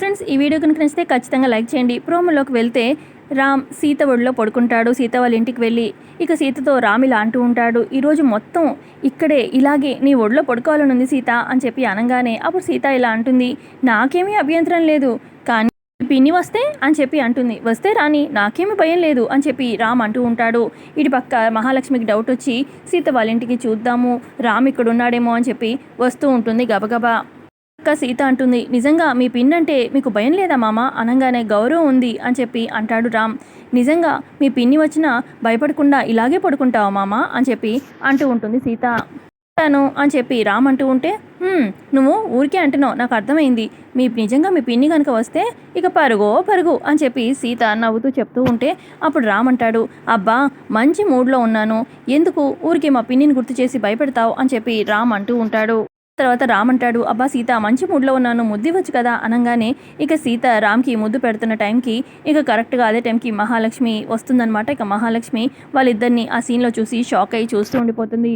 Friends ఈ video కనుక నచ్చితే ఖచ్చితంగా లైక్ చేయండి. ప్రోమోలోకి వెళ్తే రామ్ సీత ఒడిలో పడుకుంటాడు. సీత వాళ్ళ ఇంటికి వెళ్ళి ఇక సీతతో రామ్ ఇలా అంటూ ఉంటాడు. ఈరోజు మొత్తం ఇక్కడే ఇలాగే నీ ఒడిలో పడుకోవాలని ఉంది సీత అని చెప్పి అనగానే అప్పుడు సీత ఇలా అంటుంది. నాకేమీ అభ్యంతరం లేదు. కానీ పిన్ని వస్తే అని చెప్పి అంటుంది. వస్తే రాని నాకేమీ భయం లేదు అని చెప్పి రామ్ అంటూ ఉంటాడు. ఇటు పక్క మహాలక్ష్మికి డౌట్ వచ్చి సీత వాళ్ళ ఇంటికి చూద్దాము రామ్ ఇక్కడ ఉన్నాడేమో అని చెప్పి వస్తూ ఉంటుంది గబగబా. అక్క సీత అంటుంది నిజంగా మీ పిన్ అంటే మీకు భయం లేదా మామ? అనగానే గౌరవం ఉంది అని చెప్పి అంటాడు రామ్. నిజంగా మీ పిన్ని వచ్చినా భయపడకుండా ఇలాగే పడుకుంటావా మామ అని చెప్పి అంటూ ఉంటుంది సీత. అంటాను అని చెప్పి రామ్ అంటూ ఉంటే నువ్వు ఊరికే అంటున్నావు నాకు అర్థమైంది. మీ నిజంగా మీ పిన్ని కనుక వస్తే ఇక పరుగో పరుగు అని చెప్పి సీత నవ్వుతూ చెప్తూ ఉంటే అప్పుడు రామ్ అంటాడు అబ్బా మంచి మూడ్లో ఉన్నాను. ఎందుకు ఊరికే మా పిన్నిని గుర్తు చేసి భయపెడతావు? అని చెప్పి రామ్ అంటూ ఉంటాడు. తర్వాత రామ్ అంటాడు అబ్బా సీత మంచి మూడ్లో ఉన్నాను ముద్దివచ్చు కదా? అనగానే ఇక సీత రామ్కి ముద్దు పెడుతున్న టైంకి ఇక కరెక్ట్గా అదే టైంకి మహాలక్ష్మి వస్తుందన్నమాట. ఇక మహాలక్ష్మి వాళ్ళిద్దరిని ఆ సీన్లో చూసి షాక్ అయ్యి చూస్తూ ఉండిపోతుంది.